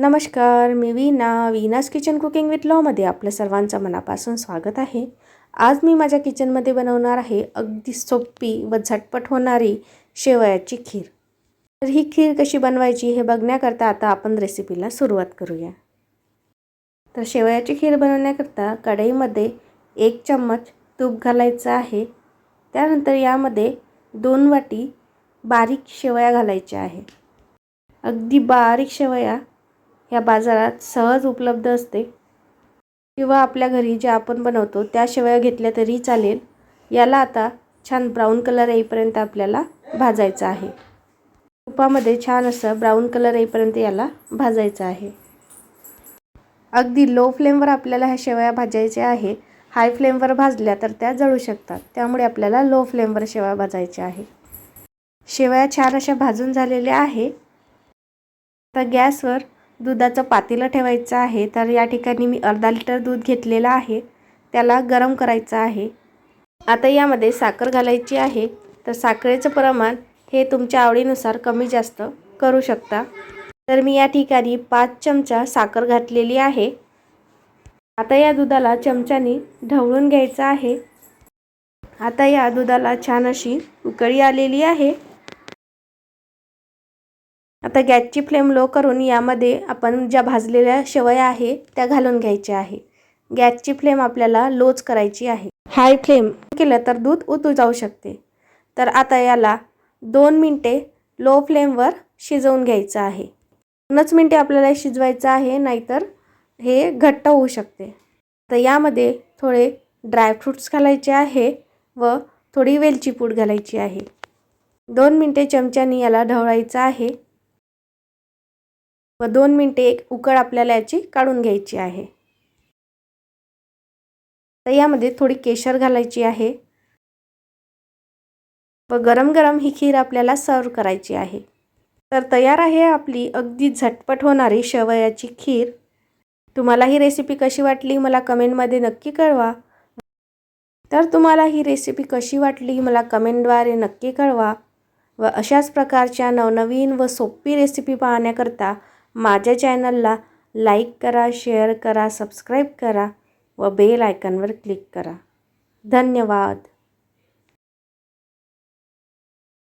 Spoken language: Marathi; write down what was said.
नमस्कार मी Veena Veena's kitchen cooking with लॉमध्ये आपलं सर्वांचं मनापासून स्वागत आहे. आज मी माझ्या किचनमध्ये बनवणार आहे अगदी सोपी व झटपट होणारी शेवयाची खीर. तर ही खीर कशी बनवायची हे बघण्याकरता आता आपण रेसिपीला सुरुवात करूया. तर शेवयाची खीर बनवण्याकरता कढईमध्ये एक चम्मच तूप घालायचं आहे. त्यानंतर यामध्ये दोन वाटी बारीक शेवया घालायच्या आहे. अगदी बारीक शेवया ह्या बाजारात सहज उपलब्ध असते. किंवा आपल्या घरी ज्या आपण बनवतो त्या शेवया घेतल्या तरी चालेल. याला आता छान ब्राऊन कलर येईपर्यंत आपल्याला भाजायचं आहे. तुपामध्ये छान असं ब्राऊन कलर येईपर्यंत याला भाजायचं आहे. अगदी लो फ्लेमवर आपल्याला ह्या शेवया भाजायच्या आहे. हाय फ्लेमवर भाजल्या तर त्या जळू शकतात. त्यामुळे आपल्याला लो फ्लेमवर शेवया भाजायच्या आहे. शेवया छान अशा भाजून झालेल्या आहे. आता गॅसवर दुधाचं पातेलं ठेवायचं आहे तर या ठिकाणी मी अर्धा लिटर दूध घेतलेलं आहे. त्याला गरम करायचं आहे. आता यामध्ये साखर घालायची आहे. तर साखरेचं प्रमाण हे तुमच्या आवडीनुसार कमी जास्त करू शकता. तर मी या ठिकाणी पाच चमचा साखर घातलेली आहे. आता या दुधाला चमच्याने ढवळून घ्यायचं आहे. आता या दुधाला छान अशी उकळी आलेली आहे. आता गॅसची फ्लेम लो करून यामध्ये आपण ज्या भाजलेल्या शेवया आहे त्या घालून घ्यायच्या आहे. गॅसची फ्लेम आपल्याला लोच करायची आहे. हाय फ्लेम केलं तर दूध उतू जाऊ शकते. तर आता याला दोन मिनटे लो फ्लेमवर शिजवून घ्यायचं आहे. दोनच मिनटे आपल्याला शिजवायचं आहे नाहीतर हे घट्ट होऊ शकते. तर यामध्ये थोडे ड्रायफ्रूट्स घालायचे आहे व थोडी वेलची पूड घालायची आहे. दोन मिनटे चमच्यानी याला ढवळायचं आहे. व दोन मिनटे एक उकळ आपल्याला याची काढून घ्यायची आहे. तर यामध्ये थोडी केशर घालायची आहे. व गरम गरम ही खीर आपल्याला सर्व करायची आहे. तर तयार आहे आपली अगदी झटपट होणारी शेवयाची खीर. तुम्हाला ही रेसिपी कशी वाटली मला कमेंटमध्ये नक्की कळवा. तर तुम्हाला ही रेसिपी कशी वाटली मला कमेंटद्वारे नक्की कळवा. व अशाच प्रकारच्या नवनवीन व सोपी रेसिपी पाहण्याकरता माझ्या चॅनलला लाईक करा शेअर करा सबस्क्राईब करा व बेल आयकनवर क्लिक करा. धन्यवाद.